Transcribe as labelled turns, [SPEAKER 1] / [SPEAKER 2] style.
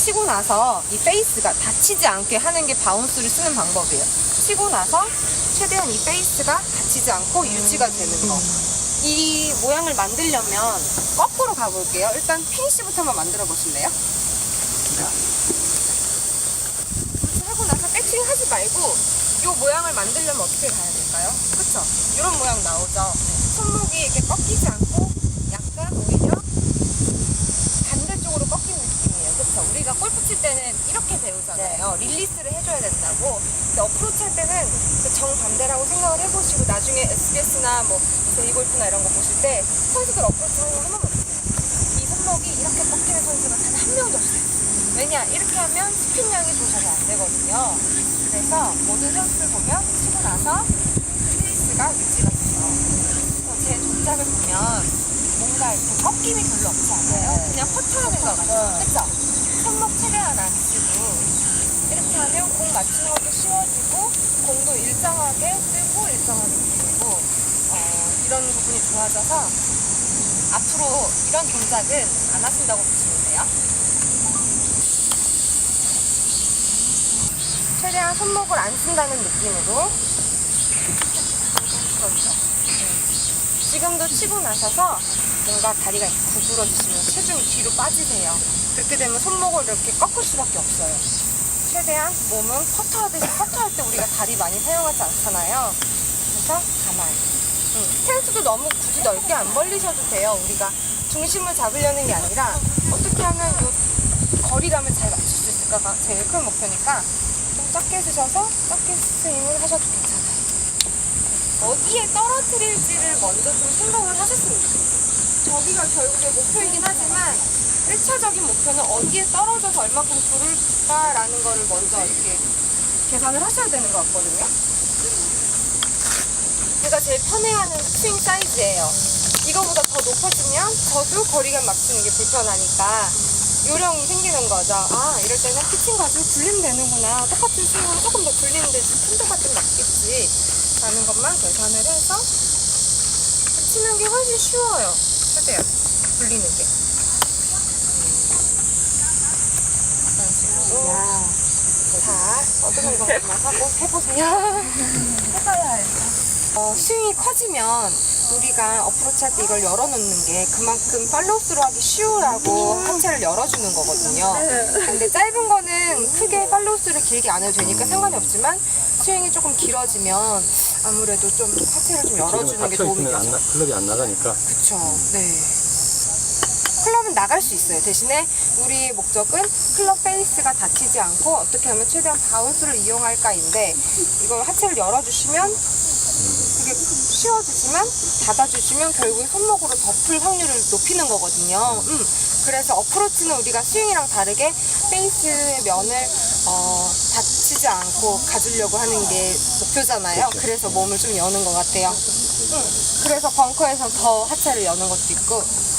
[SPEAKER 1] 치고 나서 이 페이스가 다치지 않게 하는 게 바운스를 쓰는 방법이에요. 치고 나서 최대한 이 페이스가 다치지 않고 유지가 되는 거. 이 모양을 만들려면 거꾸로 가볼게요. 일단 피니시부터 한번 만들어 보실래요? 이렇게 하고 나서 백스윙 하지 말고 이 모양을 만들려면 어떻게 가야 될까요? 그쵸? 이런 모양 나오죠? 손목이 이렇게 꺾이지 않고 약간 오히려 반대쪽으로 꺾인 느낌이에요. 그쵸? 우리가 골프 칠 때는 이렇게 배우잖아요. 릴리스를 해줘야 된다고. 근데 어프로치 할 때는 그 정반대라고 생각을 해보시고 나중에 SBS나 뭐 제이골프나 이런 거 보실 때 선수들 어프로치 하는 거한 번만 보세요. 이 손목이 이렇게 꺾이는 선수가 단 한 명도 없어요. 왜냐? 이렇게 하면 좀잘안 되거든요. 그래서 모든 선수들 보면 치고 나서 페이스가 유지가 돼요. 제 동작을 보면 뭔가 이렇게 꺾임이 별로 없지 않아요? 그냥 퍼트하는 것 같아요. 그쵸? 손목 최대한 안 쓰고 이렇게 하면 공 맞추는 것도 쉬워지고 공도 일정하게 뜨고 일정하게 들고 어, 이런 부분이 좋아져서 앞으로 이런 동작은 안 하신다고 보시면 돼요. 최대한 손목을 안 쓴다는 느낌으로 그렇죠. 네. 지금도 치고 나셔서 뭔가 다리가 구부러지시면 체중이 뒤로 빠지세요. 그렇게 되면 손목을 이렇게 꺾을 수밖에 없어요. 최대한 몸은 퍼터 하듯이 퍼터 할 때 우리가 다리 많이 사용하지 않잖아요. 그래서 가만히. 응, 스탠스도 너무 굳이 넓게 안 벌리셔도 돼요. 우리가 중심을 잡으려는 게 아니라 어떻게 하면 이 거리감을 잘 맞출 수 있을까가 제일 큰 목표니까 좀 작게 쓰셔서 작게 스윙을 하셔도 괜찮아요. 어디에 떨어뜨릴지를 먼저 좀 생각을 좋겠어요. 저기가 결국에 목표이긴 하지만 1차적인 목표는 어디에 떨어져서 얼마큼 부를까라는 거를 먼저 이렇게 계산을 하셔야 되는 것 같거든요. 제가 제일 편해하는 스윙 사이즈예요. 이거보다 더 높아지면 저도 거리감 맞추는 게 불편하니까 요령이 생기는 거죠. 아, 이럴 때는 피칭 가지고 굴리면 되는구나. 똑같은 스윙으로 조금 더 굴리는데 좀 낫겠지. 라는 것만 계산을 해서 치는 게 훨씬 쉬워요. 최대한 굴리는 게. 이런 식으로. 자, 어떤 것만 하고 해보세요.
[SPEAKER 2] 해봐야 알죠.
[SPEAKER 1] 어, 스윙이 커지면 우리가 어프로치 할 때 이걸 열어놓는 게 그만큼 팔로우스루 하기 쉬우라고 하체를 열어주는 거거든요. 근데 짧은 거는 크게 팔로우스를 길게 안 해도 되니까 상관이 없지만 스윙이 조금 길어지면 아무래도 좀 하체를 좀 열어주는 게 도움이
[SPEAKER 3] 있으면 안
[SPEAKER 1] 되죠.
[SPEAKER 3] 나, 클럽이 안 나가니까
[SPEAKER 1] 그쵸. 네. 클럽은 나갈 수 있어요. 대신에 우리 목적은 클럽 페이스가 다치지 않고 어떻게 하면 최대한 바운스를 이용할까인데 이걸 하체를 열어주시면 그게 쉬워지지만 닫아주시면 결국 손목으로 덮을 확률을 높이는 거거든요. 음, 그래서 어프로치는 우리가 스윙이랑 다르게 페이스의 면을 어, 다치지 않고 가주려고 하는 게 목표잖아요.
[SPEAKER 3] 그렇죠.
[SPEAKER 1] 그래서 몸을 좀 여는 것 같아요. 음, 그래서 벙커에서 더 하체를 여는 것도 있고